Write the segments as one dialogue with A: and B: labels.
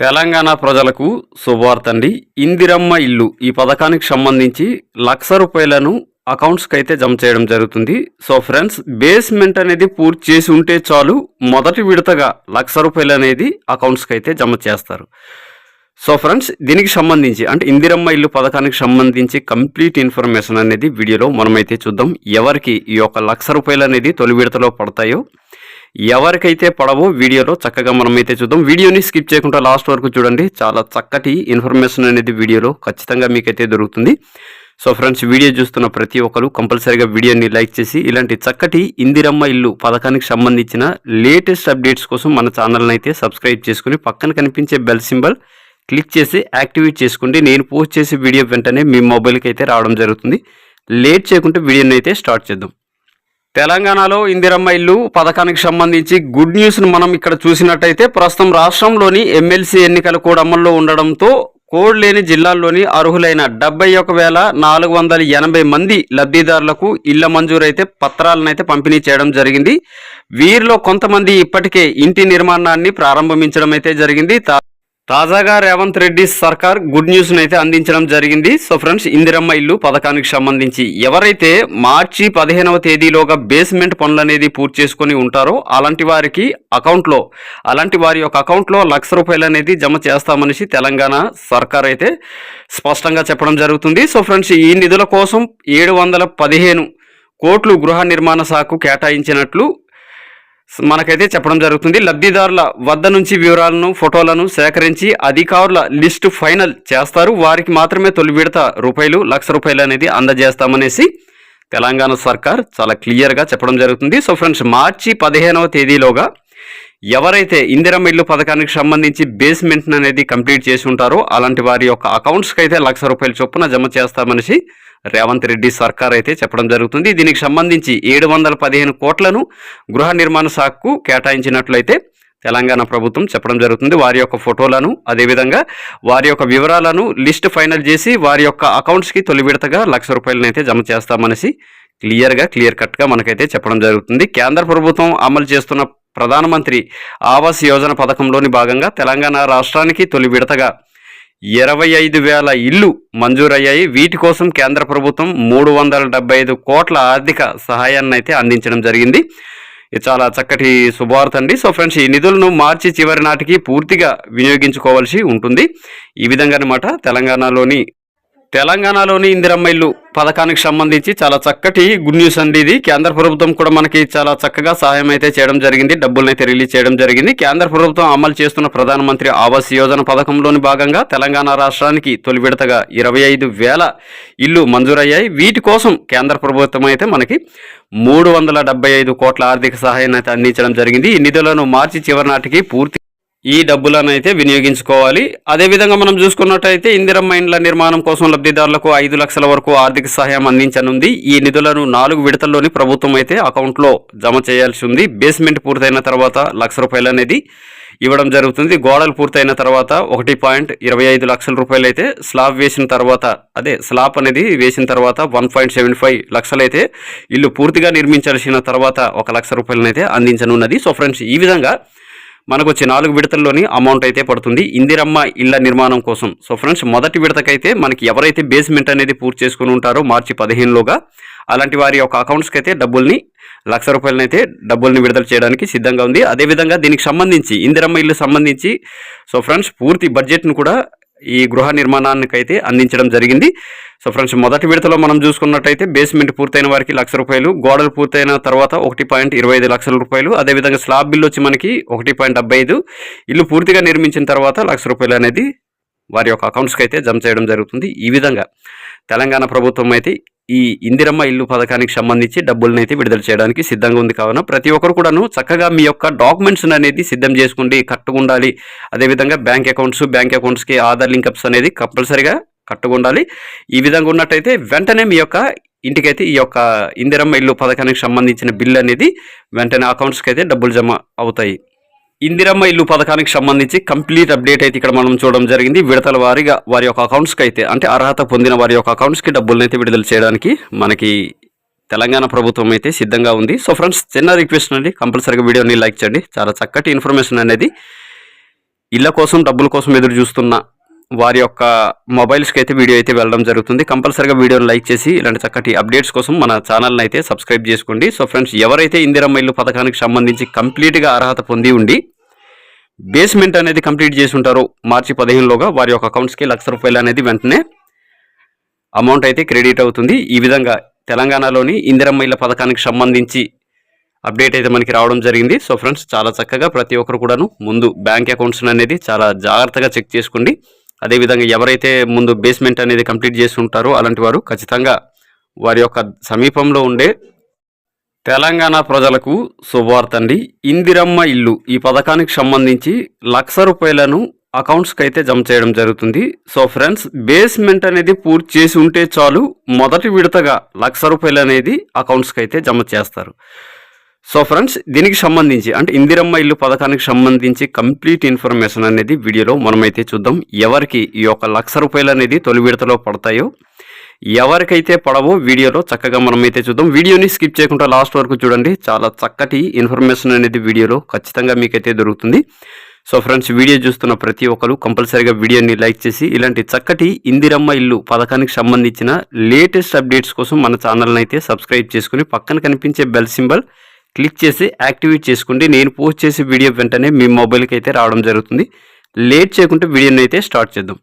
A: తెలంగాణ ప్రజలకు శుభవార్తండి. ఇందిరమ్మ ఇల్లు ఈ పథకానికి సంబంధించి లక్ష రూపాయలను అకౌంట్స్కి అయితే జమ చేయడం జరుగుతుంది. సో ఫ్రెండ్స్ బేస్మెంట్ అనేది పూర్తి చేసి ఉంటే చాలు మొదటి విడతగా లక్ష రూపాయలు అనేది అకౌంట్స్కి అయితే జమ చేస్తారు. సో ఫ్రెండ్స్ దీనికి సంబంధించి అంటే ఇందిరమ్మ ఇల్లు పథకానికి సంబంధించి కంప్లీట్ ఇన్ఫర్మేషన్ అనేది వీడియోలో మనమైతే చూద్దాం. ఎవరికి ఈ యొక్క లక్ష రూపాయలు అనేది తొలి విడతలో పడతాయో ఎవరికైతే పడవో వీడియోలో చక్కగా మనం అయితే చూద్దాం. వీడియోని స్కిప్ చేయకుండా లాస్ట్ వరకు చూడండి. చాలా చక్కటి ఇన్ఫర్మేషన్ అనేది వీడియోలో ఖచ్చితంగా మీకైతే దొరుకుతుంది. సో ఫ్రెండ్స్ వీడియో చూస్తున్న ప్రతి ఒక్కరు కంపల్సరీగా వీడియోని లైక్ చేసి ఇలాంటి చక్కటి ఇందిరమ్మ ఇల్లు పథకానికి సంబంధించిన లేటెస్ట్ అప్డేట్స్ కోసం మన ఛానల్ని అయితే సబ్స్క్రైబ్ చేసుకుని పక్కన కనిపించే బెల్ సింబల్ క్లిక్ చేసి యాక్టివేట్ చేసుకోండి. నేను పోస్ట్ చేసే వీడియో వెంటనే మీ మొబైల్కి అయితే రావడం జరుగుతుంది. లేట్ చేయకుంటే వీడియోని అయితే స్టార్ట్ చేద్దాం. తెలంగాణలో ఇందిరమ్మ ఇల్లు పథకానికి సంబంధించి గుడ్ న్యూస్ను మనం ఇక్కడ చూసినట్టయితే ప్రస్తుతం రాష్ట్రంలోని ఎమ్మెల్సీ ఎన్నికలు కూడా అమల్లో ఉండడంతో కోడ్ లేని జిల్లాల్లోని అర్హులైన డెబ్బై ఒక వేల నాలుగు వందల ఎనభై మంది లబ్ధిదారులకు ఇళ్ళ మంజూరైతే పత్రాలను అయితే పంపిణీ చేయడం జరిగింది. వీరిలో కొంతమంది ఇప్పటికే ఇంటి నిర్మాణాన్ని ప్రారంభించడం అయితే జరిగింది తాజాగా రేవంత్ రెడ్డి సర్కార్ గుడ్ న్యూస్ను అయితే అందించడం జరిగింది. సో ఫ్రెండ్స్ ఇందిరమ్మ ఇల్లు పథకానికి సంబంధించి ఎవరైతే మార్చి పదిహేనవ తేదీలోగా బేస్మెంట్ పనులు అనేది పూర్తి చేసుకొని ఉంటారో అలాంటి వారికి అకౌంట్లో అలాంటి వారి యొక్క అకౌంట్లో లక్ష రూపాయలు అనేది జమ చేస్తామనేసి తెలంగాణ సర్కార్ అయితే స్పష్టంగా చెప్పడం జరుగుతుంది. సో ఫ్రెండ్స్ ఈ నిధుల కోసం ఏడు వందల పదిహేను కోట్లు గృహ నిర్మాణ శాఖకు కేటాయించినట్లు మనకైతే చెప్పడం జరుగుతుంది. లబ్ధిదారుల వద్ద నుంచి వివరాలను ఫోటోలను సేకరించి అధికారుల లిస్టు ఫైనల్ చేస్తారు. వారికి మాత్రమే తొలి విడత రూపాయలు లక్ష రూపాయలు అనేది అందజేస్తామనేసి తెలంగాణ సర్కార్ చాలా క్లియర్గా చెప్పడం జరుగుతుంది. సో ఫ్రెండ్స్ మార్చి పదిహేనవ తేదీలోగా ఎవరైతే ఇందిరమ్మ ఇల్లు పథకానికి సంబంధించి బేస్మెంట్ అనేది కంప్లీట్ చేసి ఉంటారో అలాంటి వారి యొక్క అకౌంట్స్కి అయితే లక్ష రూపాయల చొప్పున జమ చేస్తామనేసి రేవంత్ రెడ్డి సర్కార్ అయితే చెప్పడం జరుగుతుంది. దీనికి సంబంధించి ఏడు వందల పదిహేను కోట్లను గృహ నిర్మాణ శాఖకు కేటాయించినట్లయితే తెలంగాణ ప్రభుత్వం చెప్పడం జరుగుతుంది. వారి యొక్క ఫోటోలను అదేవిధంగా వారి యొక్క వివరాలను లిస్ట్ ఫైనల్ చేసి వారి యొక్క అకౌంట్స్కి తొలి విడతగా లక్ష రూపాయలను అయితే జమ చేస్తామనేసి క్లియర్గా క్లియర్ కట్గా మనకైతే చెప్పడం జరుగుతుంది. కేంద్ర ప్రభుత్వం అమలు చేస్తున్న ప్రధానమంత్రి ఆవాస్ యోజన పథకంలోని భాగంగా తెలంగాణ రాష్ట్రానికి తొలి విడతగా ఇరవై ఐదు వేల ఇల్లు మంజూరయ్యాయి. వీటి కోసం కేంద్ర ప్రభుత్వం మూడు వందల డెబ్బై ఐదు కోట్ల ఆర్థిక సహాయాన్ని అయితే అందించడం జరిగింది. ఇది చాలా చక్కటి శుభవార్త అండి. సో ఫ్రెండ్స్ ఈ నిధులను మార్చి చివరి నాటికి పూర్తిగా వినియోగించుకోవాల్సి ఉంటుంది. ఈ విధంగా అనమాట తెలంగాణలోని తెలంగాణలోని ఇందిరమ్మ ఇల్లు పథకానికి సంబంధించి చాలా చక్కటి గుడ్ న్యూస్ అండి ఇది. కేంద్ర ప్రభుత్వం కూడా మనకి చాలా చక్కగా సహాయం అయితే చేయడం జరిగింది. డబ్బులనైతే అయితే రిలీజ్ చేయడం జరిగింది. కేంద్ర ప్రభుత్వం అమలు చేస్తున్న ప్రధానమంత్రి ఆవాస్ యోజన పథకంలోని భాగంగా తెలంగాణ రాష్ట్రానికి తొలి విడతగా ఇరవై ఐదు వేల ఇల్లు మంజూరయ్యాయి. వీటి కోసం కేంద్ర ప్రభుత్వం అయితే మనకి మూడు వందల డెబ్బై ఐదు కోట్ల ఆర్థిక సహాయాన్ని అయితే అందించడం జరిగింది. ఈ నిధులను మార్చి చివరి నాటికి పూర్తి ఈ డబ్బులను అయితే వినియోగించుకోవాలి అదేవిధంగా మనం చూసుకున్నట్టయితే ఇందిరమ్మ ఇండ్ల నిర్మాణం కోసం లబ్ధిదారులకు ఐదు లక్షల వరకు ఆర్థిక సహాయం అందించనుంది. ఈ నిధులను నాలుగు విడతల్లోని ప్రభుత్వం అయితే అకౌంట్లో జమ చేయాల్సి ఉంది. బేస్మెంట్ పూర్తయిన తర్వాత లక్ష రూపాయలు అనేది ఇవ్వడం జరుగుతుంది. గోడలు పూర్తయిన తర్వాత ఒకటి పాయింట్ ఇరవై ఐదు లక్షల రూపాయలు అయితే స్లాబ్ వేసిన తర్వాత అదే స్లాబ్ అనేది వేసిన తర్వాత వన్ పాయింట్ సెవెన్ ఫైవ్ లక్షలు అయితే ఇల్లు పూర్తిగా నిర్మించాల్సిన తర్వాత ఒక లక్ష రూపాయలను అయితే అందించనున్నది. సో ఫ్రెండ్స్ ఈ విధంగా మనకు వచ్చి నాలుగు విడతల్లోని అమౌంట్ అయితే పడుతుంది. ఇందిరమ్మ ఇళ్ళ నిర్మాణం కోసం. సో ఫ్రెండ్స్ మొదటి విడతకైతే మనకి ఎవరైతే బేస్మెంట్ అనేది పూర్తి చేసుకుని ఉంటారో మార్చి పదిహేనులోగా అలాంటి వారి యొక్క అకౌంట్స్కి అయితే డబ్బుల్ని లక్ష రూపాయలనైతే డబ్బుల్ని విడుదల చేయడానికి సిద్ధంగా ఉంది. అదేవిధంగా దీనికి సంబంధించి ఇందిరమ్మ ఇల్లు సంబంధించి సో ఫ్రెండ్స్ పూర్తి బడ్జెట్ను కూడా ఈ గృహ నిర్మాణానికి అయితే అందించడం జరిగింది. సో ఫ్రెండ్స్ మొదటి విడతలో మనం చూసుకున్నట్టయితే బేస్మెంట్ పూర్తయిన వారికి లక్ష రూపాయలు గోడలు పూర్తయిన తర్వాత ఒకటి పాయింట్ ఇరవై ఐదు లక్షల రూపాయలు అదేవిధంగా స్లాబ్ బిల్ వచ్చి మనకి ఒకటి పాయింట్ డెబ్బై ఐదు ఇల్లు పూర్తిగా నిర్మించిన తర్వాత లక్ష రూపాయలు అనేది వారి యొక్క అకౌంట్స్కి అయితే జమ చేయడం జరుగుతుంది. ఈ విధంగా తెలంగాణ ప్రభుత్వం అయితే ఈ ఇందిరమ్మ ఇల్లు పథకానికి సంబంధించి డబ్బులను అయితే విడుదల చేయడానికి సిద్ధంగా ఉంది. కావున ప్రతి ఒక్కరు కూడాను చక్కగా మీ యొక్క డాక్యుమెంట్స్ అనేది సిద్ధం చేసుకోండి కట్టుకుండాలి. అదేవిధంగా బ్యాంక్ అకౌంట్స్ బ్యాంక్ అకౌంట్స్కి ఆధార్ లింకప్స్ అనేది కంపల్సరీగా కట్టుకుండాలి. ఈ విధంగా ఉన్నట్టయితే వెంటనే మీ యొక్క ఇంటికైతే ఈ యొక్క ఇందిరమ్మ ఇల్లు పథకానికి సంబంధించిన బిల్ అనేది వెంటనే అకౌంట్స్కి అయితే డబ్బులు జమ అవుతాయి. ఇందిరమ్మ ఇల్లు పథకానికి సంబంధించి కంప్లీట్ అప్డేట్ అయితే ఇక్కడ మనం చూడడం జరిగింది. విడతల వారీగా వారి యొక్క అకౌంట్స్కి అయితే అంటే అర్హత పొందిన వారి యొక్క అకౌంట్స్కి డబ్బులను అయితే విడుదల చేయడానికి మనకి తెలంగాణ ప్రభుత్వం అయితే సిద్ధంగా ఉంది. సో ఫ్రెండ్స్ చిన్న రిక్వెస్ట్ అండి. కంపల్సరీగా వీడియోని లైక్ చేయండి. చాలా చక్కటి ఇన్ఫర్మేషన్ అనేది ఇళ్ళ కోసం డబ్బుల కోసం ఎదురు చూస్తున్న వారి యొక్క మొబైల్స్కి అయితే వీడియో అయితే వెళ్ళడం జరుగుతుంది. కంపల్సరీగా వీడియోని లైక్ చేసి ఇలాంటి చక్కటి అప్డేట్స్ కోసం మన ఛానల్ని అయితే సబ్స్క్రైబ్ చేసుకోండి. సో ఫ్రెండ్స్ ఎవరైతే ఇందిరమ్మ ఇల్లు పథకానికి సంబంధించి కంప్లీట్గా అర్హత పొంది ఉండి బేస్మెంట్ అనేది కంప్లీట్ చేసి ఉంటారో మార్చి పదిహేనులోగా వారి యొక్క అకౌంట్స్కి లక్ష రూపాయలు అనేది వెంటనే అమౌంట్ అయితే క్రెడిట్ అవుతుంది. ఈ విధంగా తెలంగాణలోని ఇందిరమ్మ ఇళ్ళ పథకానికి సంబంధించి అప్డేట్ అయితే మనకి రావడం జరిగింది. సో ఫ్రెండ్స్ చాలా చక్కగా ప్రతి ఒక్కరు కూడాను ముందు బ్యాంక్ అకౌంట్స్ అనేది చాలా జాగ్రత్తగా చెక్ చేసుకోండి. అదేవిధంగా ఎవరైతే ముందు బేస్మెంట్ అనేది కంప్లీట్ చేసి ఉంటారో అలాంటి వారు ఖచ్చితంగా వారి యొక్క సమీపంలో ఉండే తెలంగాణ ప్రజలకు శుభవార్త అండి. ఇందిరమ్మ ఇల్లు ఈ పథకానికి సంబంధించి లక్ష రూపాయలను అకౌంట్స్కి అయితే జమ చేయడం జరుగుతుంది. సో ఫ్రెండ్స్ బేస్మెంట్ అనేది పూర్తి చేసి ఉంటే చాలు మొదటి విడతగా లక్ష రూపాయలు అనేది అకౌంట్స్కి అయితే జమ చేస్తారు. సో ఫ్రెండ్స్ దీనికి సంబంధించి అంటే ఇందిరమ్మ ఇల్లు పథకానికి సంబంధించి కంప్లీట్ ఇన్ఫర్మేషన్ అనేది వీడియోలో మనమైతే చూద్దాం. ఎవరికి ఈ యొక్క లక్ష రూపాయలు అనేది తొలి విడతలో పడతాయో ఎవరికైతే పడవో వీడియోలో చక్కగా మనమైతే చూద్దాం. వీడియోని స్కిప్ చేయకుండా లాస్ట్ వరకు చూడండి. చాలా చక్కటి ఇన్ఫర్మేషన్ అనేది వీడియోలో ఖచ్చితంగా మీకైతే దొరుకుతుంది. సో ఫ్రెండ్స్ వీడియో చూస్తున్న ప్రతి ఒక్కరు కంపల్సరీగా వీడియోని లైక్ చేసి ఇలాంటి చక్కటి ఇందిరమ్మ ఇల్లు పథకానికి సంబంధించిన లేటెస్ట్ అప్డేట్స్ కోసం మన ఛానల్ని అయితే సబ్స్క్రైబ్ చేసుకుని పక్కన కనిపించే బెల్ సింబల్ క్లిక్ చేసి యాక్టివేట్ చేసుకోండి నేను పోస్ట్ చేసే వీడియో వెంటనే మీ మొబైల్కి అయితే రావడం జరుగుతుంది. లేట్ చేయకుంటే వీడియోని అయితే స్టార్ట్ చేద్దాం.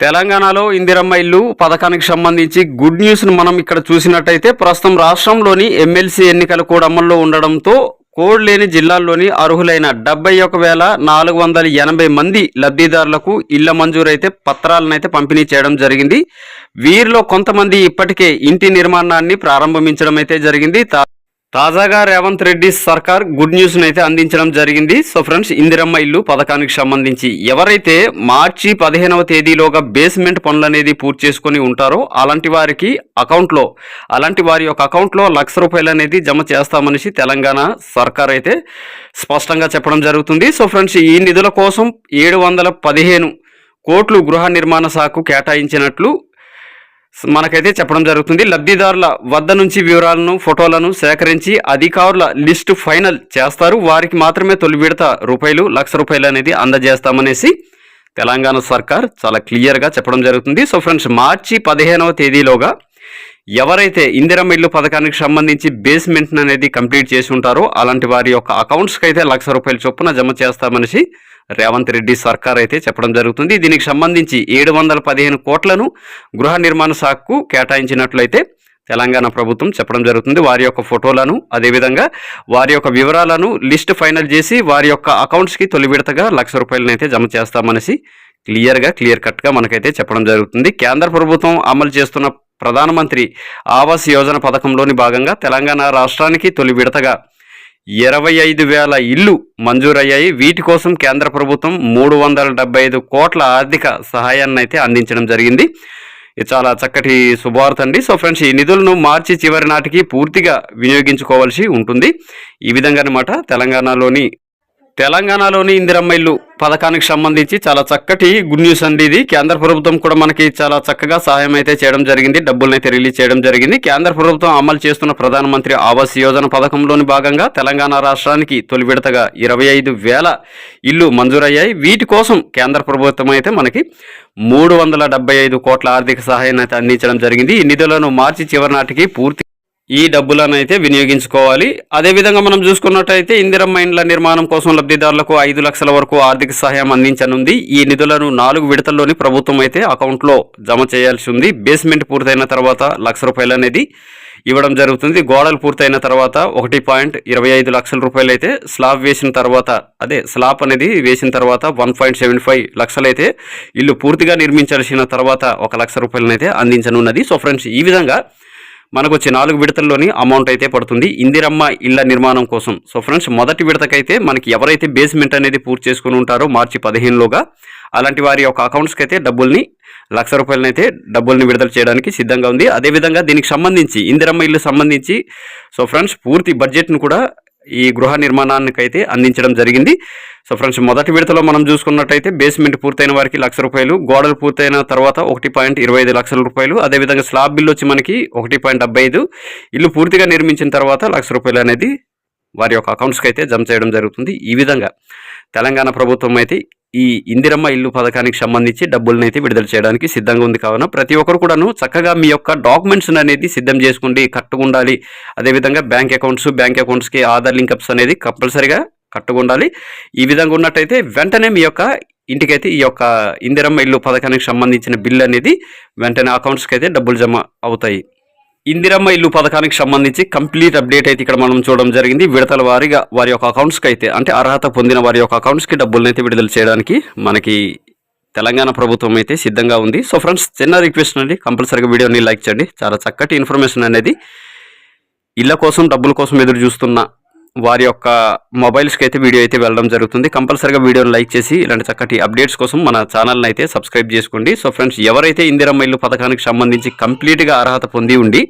A: తెలంగాణలో ఇందిరమ్మ ఇల్లు పథకానికి సంబంధించి గుడ్ న్యూస్ను మనం ఇక్కడ చూసినట్టయితే ప్రస్తుతం రాష్ట్రంలోని ఎమ్మెల్సీ ఎన్నికలు కూడా అమల్లో ఉండడంతో కోడ్ లేని జిల్లాల్లోని అర్హులైన డెబ్బై ఒక వేల నాలుగు వందల ఎనభై మంది లబ్ధిదారులకు ఇళ్ళ మంజూరైతే పత్రాలను అయితే పంపిణీ చేయడం జరిగింది. వీరిలో కొంతమంది ఇప్పటికే ఇంటి నిర్మాణాన్ని ప్రారంభించడం అయితే జరిగింది. తాజాగా రేవంత్ రెడ్డి సర్కార్ గుడ్ న్యూస్ను అయితే అందించడం జరిగింది. సో ఫ్రెండ్స్ ఇందిరమ్మ ఇల్లు పథకానికి సంబంధించి ఎవరైతే మార్చి పదిహేనవ తేదీలోగా బేస్మెంట్ పనులు అనేది పూర్తి చేసుకొని ఉంటారో అలాంటి వారికి అకౌంట్లో అలాంటి వారి యొక్క అకౌంట్లో లక్ష రూపాయలు అనేది జమ చేస్తామనేసి తెలంగాణ సర్కార్ అయితే స్పష్టంగా చెప్పడం జరుగుతుంది. సో ఫ్రెండ్స్ ఈ నిధుల కోసం ఏడు వందల పదిహేను కోట్లు గృహ నిర్మాణ శాఖకు కేటాయించినట్లు మనకైతే చెప్పడం జరుగుతుంది. లబ్ధిదారుల వద్ద నుంచి వివరాలను ఫోటోలను సేకరించి అధికారుల లిస్టు ఫైనల్ చేస్తారు. వారికి మాత్రమే తొలి విడత రూపాయలు లక్ష రూపాయలు అనేది అందజేస్తామనేసి తెలంగాణ సర్కార్ చాలా క్లియర్గా చెప్పడం జరుగుతుంది. సో ఫ్రెండ్స్ మార్చి పదిహేనవ తేదీలోగా ఎవరైతే ఇందిరమ్మ ఇల్లు పథకానికి సంబంధించి బేస్మెంట్ అనేది కంప్లీట్ చేసి ఉంటారో అలాంటి వారి యొక్క అకౌంట్స్కి అయితే లక్ష రూపాయల చొప్పున జమ చేస్తామనేసి రేవంత్ రెడ్డి సర్కార్ అయితే చెప్పడం జరుగుతుంది. దీనికి సంబంధించి ఏడు వందల పదిహేను కోట్లను గృహ నిర్మాణ శాఖకు కేటాయించినట్లయితే తెలంగాణ ప్రభుత్వం చెప్పడం జరుగుతుంది. వారి యొక్క ఫోటోలను అదేవిధంగా వారి యొక్క వివరాలను లిస్ట్ ఫైనల్ చేసి వారి యొక్క అకౌంట్స్కి తొలి విడతగా లక్ష రూపాయలను అయితే జమ చేస్తామనేసి క్లియర్గా క్లియర్ కట్గా మనకైతే చెప్పడం జరుగుతుంది. కేంద్ర ప్రభుత్వం అమలు చేస్తున్న ప్రధానమంత్రి ఆవాస్ యోజన పథకంలోని భాగంగా తెలంగాణ రాష్ట్రానికి తొలి విడతగా ఇరవై ఐదు వేల ఇల్లు మంజూరయ్యాయి. వీటి కోసం కేంద్ర ప్రభుత్వం మూడు వందల డెబ్బై ఐదు కోట్ల ఆర్థిక సహాయాన్ని అయితే అందించడం జరిగింది. ఇది చాలా చక్కటి శుభవార్త అండి. సో ఫ్రెండ్స్ ఈ నిధులను మార్చి చివరి నాటికి పూర్తిగా వినియోగించుకోవాల్సి ఉంటుంది. ఈ విధంగా అనమాట తెలంగాణలోని తెలంగాణలోని ఇందిరమ్మ ఇల్లు పథకానికి సంబంధించి చాలా చక్కటి గుడ్ న్యూస్ అండి ఇది. కేంద్ర ప్రభుత్వం కూడా మనకి చాలా చక్కగా సహాయం అయితే చేయడం జరిగింది. డబ్బులను అయితే రిలీజ్ చేయడం జరిగింది. కేంద్ర ప్రభుత్వం అమలు చేస్తున్న ప్రధానమంత్రి ఆవాస్ యోజన పథకంలోని భాగంగా తెలంగాణ రాష్ట్రానికి తొలి విడతగా ఇరవై ఐదు వేల ఇల్లు మంజూరయ్యాయి. వీటి కోసం కేంద్ర ప్రభుత్వం అయితే మనకి మూడు వందల డెబ్బై ఐదు కోట్ల ఆర్థిక సహాయాన్ని అయితే అందించడం జరిగింది. ఈ నిధులను మార్చి చివరి నాటికి పూర్తి ఈ డబ్బులను అయితే వినియోగించుకోవాలి అదేవిధంగా మనం చూసుకున్నట్టయితే ఇందిరమ్మ ఇండ్ల నిర్మాణం కోసం లబ్ధిదారులకు ఐదు లక్షల వరకు ఆర్థిక సహాయం అందించనుంది. ఈ నిధులను నాలుగు విడతల్లోని ప్రభుత్వం అయితే అకౌంట్లో జమ చేయాల్సి ఉంది. బేస్మెంట్ పూర్తయిన తర్వాత లక్ష రూపాయలు అనేది ఇవ్వడం జరుగుతుంది. గోడలు పూర్తయిన తర్వాత ఒకటి పాయింట్ ఇరవై ఐదు లక్షల రూపాయలు అయితే స్లాబ్ వేసిన తర్వాత అదే స్లాబ్ అనేది వేసిన తర్వాత వన్ పాయింట్ సెవెన్ ఫైవ్ లక్షలైతే ఇల్లు పూర్తిగా నిర్మించాల్సిన తర్వాత ఒక లక్ష రూపాయలను అయితే అందించనున్నది. సో ఫ్రెండ్స్ ఈ విధంగా మనకు వచ్చే నాలుగు విడతల్లోని అమౌంట్ అయితే పడుతుంది. ఇందిరమ్మ ఇళ్ళ నిర్మాణం కోసం. సో ఫ్రెండ్స్ మొదటి విడతకైతే మనకి ఎవరైతే బేస్మెంట్ అనేది పూర్తి చేసుకుని ఉంటారో మార్చి పదిహేనులోగా అలాంటి వారి యొక్క అకౌంట్స్కి అయితే డబ్బుల్ని లక్ష రూపాయలనైతే డబ్బుల్ని విడుదల చేయడానికి సిద్ధంగా ఉంది. అదేవిధంగా దీనికి సంబంధించి ఇందిరమ్మ ఇల్లు సంబంధించి సో ఫ్రెండ్స్ పూర్తి బడ్జెట్ను కూడా ఈ గృహ నిర్మాణానికి అయితే అందించడం జరిగింది. సో ఫ్రెండ్స్ మొదటి విడతలో మనం చూసుకున్నట్టయితే బేస్మెంట్ పూర్తయిన వారికి లక్ష రూపాయలు గోడలు పూర్తయిన తర్వాత ఒకటి పాయింట్ ఇరవై ఐదు లక్షల రూపాయలు అదేవిధంగా స్లాబ్ బిల్ వచ్చి మనకి ఒకటి పాయింట్ డెబ్బై ఐదు ఇల్లు పూర్తిగా నిర్మించిన తర్వాత లక్ష రూపాయలు అనేది వారి యొక్క అకౌంట్స్కి అయితే జమ చేయడం జరుగుతుంది. ఈ విధంగా తెలంగాణ ప్రభుత్వం అయితే ఈ ఇందిరమ్మ ఇల్లు పథకానికి సంబంధించి డబ్బులను అయితే విడుదల చేయడానికి సిద్ధంగా ఉంది. కావున ప్రతి ఒక్కరు కూడాను చక్కగా మీ యొక్క డాక్యుమెంట్స్ అనేది సిద్ధం చేసుకోండి కట్టుకుండాలి. ఉండాలి అదేవిధంగా బ్యాంక్ అకౌంట్స్ బ్యాంక్ అకౌంట్స్కి ఆధార్ లింకప్స్ అనేది కంపల్సరిగా కట్టుకుండాలి. ఉండాలి ఈ విధంగా ఉన్నట్టయితే వెంటనే మీ యొక్క ఇంటికైతే ఈ యొక్క ఇందిరమ్మ ఇల్లు పథకానికి సంబంధించిన బిల్ అనేది వెంటనే అకౌంట్స్కి అయితే డబ్బులు జమ అవుతాయి. ఇందిరమ్మ ఇల్లు పథకానికి సంబంధించి కంప్లీట్ అప్డేట్ అయితే ఇక్కడ మనం చూడడం జరిగింది. విడతల వారీగా వారి యొక్క అకౌంట్స్కి అయితే అంటే అర్హత పొందిన వారి యొక్క అకౌంట్స్కి డబ్బులనైతే అయితే విడుదల చేయడానికి మనకి తెలంగాణ ప్రభుత్వం అయితే సిద్ధంగా ఉంది. సో ఫ్రెండ్స్ చిన్న రిక్వెస్ట్ అండి కంపల్సరీగా వీడియోని లైక్ చేయండి. చాలా చక్కటి ఇన్ఫర్మేషన్ అనేది ఇళ్ళ కోసం డబ్బుల కోసం ఎదురు చూస్తున్న వారి యొక్క మొబైల్స్కి అయితే వీడియో అయితే వెళ్ళడం జరుగుతుంది. కంపల్సరీగా వీడియోని లైక్ చేసి ఇలాంటి చక్కటి అప్డేట్స్ కోసం మన ఛానల్ని అయితే సబ్స్క్రైబ్ చేసుకోండి. సో ఫ్రెండ్స్ ఎవరైతే ఇందిరమ్మ ఇల్లు పథకానికి సంబంధించి కంప్లీట్గా అర్హత పొంది ఉండి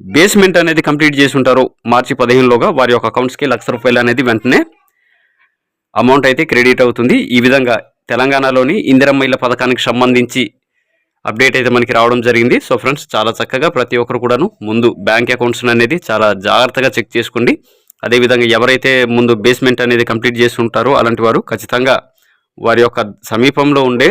A: బేస్మెంట్ అనేది కంప్లీట్ చేసి ఉంటారో మార్చి పదిహేనులోగా వారి యొక్క అకౌంట్స్కి లక్ష రూపాయలు అనేది వెంటనే అమౌంట్ అయితే క్రెడిట్ అవుతుంది. ఈ విధంగా తెలంగాణలోని ఇందిరమ్మ ఇళ్ళ పథకానికి సంబంధించి అప్డేట్ అయితే మనకి రావడం జరిగింది. సో ఫ్రెండ్స్ చాలా చక్కగా ప్రతి ఒక్కరు కూడాను ముందు బ్యాంక్ అకౌంట్స్ అనేది చాలా జాగ్రత్తగా చెక్ చేసుకోండి అదేవిధంగా ఎవరైతే ముందు బేస్మెంట్ అనేది కంప్లీట్ చేసి ఉంటారో అలాంటి వారు ఖచ్చితంగా వారి యొక్క సమీపంలో ఉండే